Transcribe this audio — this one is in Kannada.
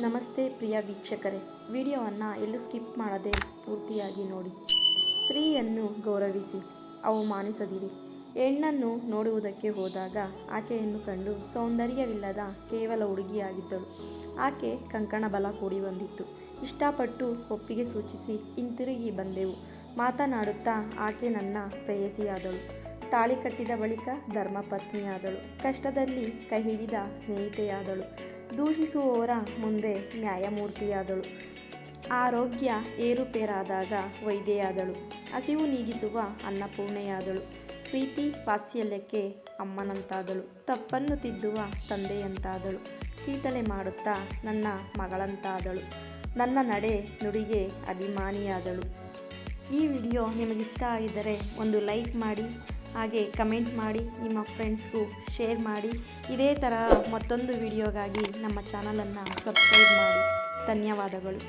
ನಮಸ್ತೆ ಪ್ರಿಯ ವೀಕ್ಷಕರೇ. ವಿಡಿಯೋವನ್ನು ಎಲ್ಲೂ ಸ್ಕಿಪ್ ಮಾಡದೆ ಪೂರ್ತಿಯಾಗಿ ನೋಡಿ. ಸ್ತ್ರೀಯನ್ನು ಗೌರವಿಸಿ, ಅವಮಾನಿಸದಿರಿ. ಹೆಣ್ಣನ್ನು ನೋಡುವುದಕ್ಕೆ ಹೋದಾಗ ಆಕೆಯನ್ನು ಕಂಡು ಸೌಂದರ್ಯವಿಲ್ಲದ ಕೇವಲ ಹುಡುಗಿಯಾಗಿದ್ದಳು. ಆಕೆ ಕಂಕಣ ಬಲ ಕೂಡಿ ಬಂದಿತ್ತು. ಇಷ್ಟಪಟ್ಟು ಒಪ್ಪಿಗೆ ಸೂಚಿಸಿ ಹಿಂತಿರುಗಿ ಬಂದೆವು. ಮಾತನಾಡುತ್ತಾ ಆಕೆ ನನ್ನ ಪ್ರೇಯಸಿಯಾದಳು. ತಾಳಿ ಕಟ್ಟಿದ ಬಳಿಕ ಧರ್ಮಪತ್ನಿಯಾದಳು. ಕಷ್ಟದಲ್ಲಿ ಕೈ ಹಿಡಿದ ಸ್ನೇಹಿತೆಯಾದಳು. ದೂಷಿಸುವವರ ಮುಂದೆ ನ್ಯಾಯಮೂರ್ತಿಯಾದಳು. ಆರೋಗ್ಯ ಏರುಪೇರಾದಾಗ ವೈದ್ಯೆಯಾದಳು. ಹಸಿವು ನೀಗಿಸುವ ಅನ್ನಪೂರ್ಣೆಯಾದಳು. ಪ್ರೀತಿ ವಾತ್ಸಲ್ಯಕ್ಕೆ ಅಮ್ಮನಂತಾದಳು. ತಪ್ಪನ್ನು ತಿದ್ದುವ ತಂದೆಯಂತಾದಳು. ಕೀಟಲೆ ಮಾಡುತ್ತಾ ನನ್ನ ಮಗಳಂತಾದಳು. ನನ್ನ ನಡೆ ನುಡಿಗೆ ಅಭಿಮಾನಿಯಾದಳು. ಈ ವಿಡಿಯೋ ನಿಮಗಿಷ್ಟ ಆಗಿದ್ದರೆ ಒಂದು ಲೈಕ್ ಮಾಡಿ ಹಾಗೆ ಕಮೆಂಟ್ ಮಾಡಿ, ನಿಮ್ಮ ಫ್ರೆಂಡ್ಸ್ಗೂ ಶೇರ್ ಮಾಡಿ. ಇದೇ ಥರ ಮತ್ತೊಂದು ವಿಡಿಯೋಗಾಗಿ ನಮ್ಮ ಚಾನಲನ್ನು ಸಬ್ಸ್ಕ್ರೈಬ್ ಮಾಡಿ. ಧನ್ಯವಾದಗಳು.